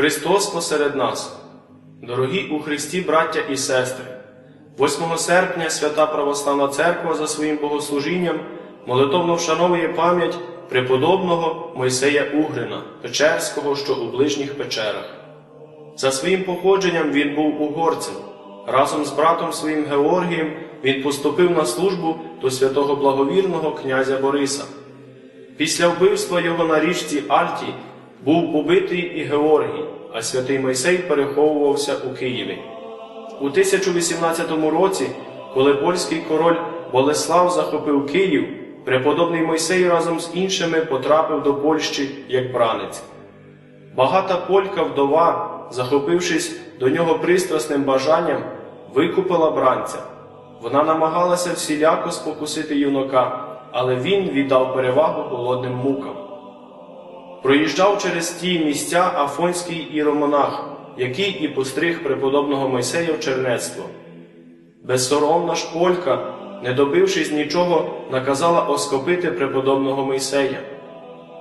Христос посеред нас, дорогі у Христі браття і сестри, 8 серпня Свята Православна Церква за своїм богослужінням молитовно вшановує пам'ять преподобного Мойсея Угрина, Печерського, що у ближніх печерах. За своїм походженням він був угорцем. Разом з братом своїм Георгієм він поступив на службу до святого благовірного князя Бориса. Після вбивства його на річці Альті був убитий і Георгій, а святий Мойсей переховувався у Києві. У 1018 році, коли польський король Болеслав захопив Київ, преподобний Мойсей разом з іншими потрапив до Польщі як бранець. Багата полька вдова, захопившись до нього пристрасним бажанням, викупила бранця. Вона намагалася всіляко спокусити юнака, але він віддав перевагу голодним мукам. Проїжджав через ті місця афонський іеромонах, який і постриг преподобного Мойсея в чернецтво. Безсоромна ж полька, не добившись нічого, наказала оскопити преподобного Мойсея.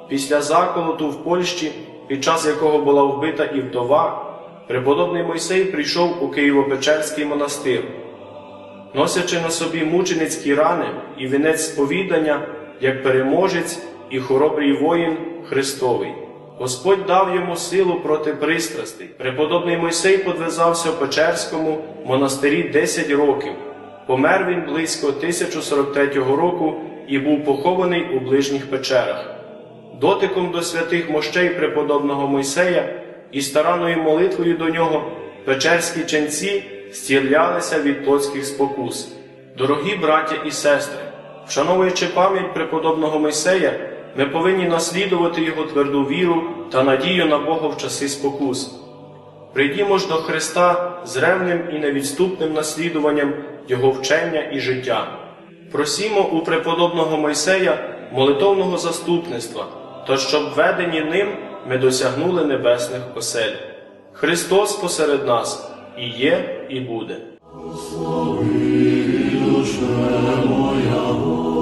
Після заколоту в Польщі, під час якого була вбита і вдова, преподобний Мойсей прийшов у Києво-Печерський монастир. Носячи на собі мученицькі рани і вінець сповідання, як переможець і хоробрий воїн Христовий. Господь дав йому силу проти пристрастей. Преподобний Мойсей подвизався в Печерському монастирі 10 років. Помер він близько 1043 року і був похований у ближніх печерах. Дотиком до святих мощей преподобного Мойсея і старанною молитвою до нього печерські ченці стілялися від плотських спокус. Дорогі браття і сестри, вшановуючи пам'ять преподобного Мойсея, ми повинні наслідувати його тверду віру та надію на Бога в часи спокус. Прийдімо ж до Христа з ревним і невідступним наслідуванням Його вчення і життя. Просімо у преподобного Мойсея молитовного заступництва, то щоб ведені ним ми досягнули небесних осель. Христос посеред нас і є, і буде. Душе моя.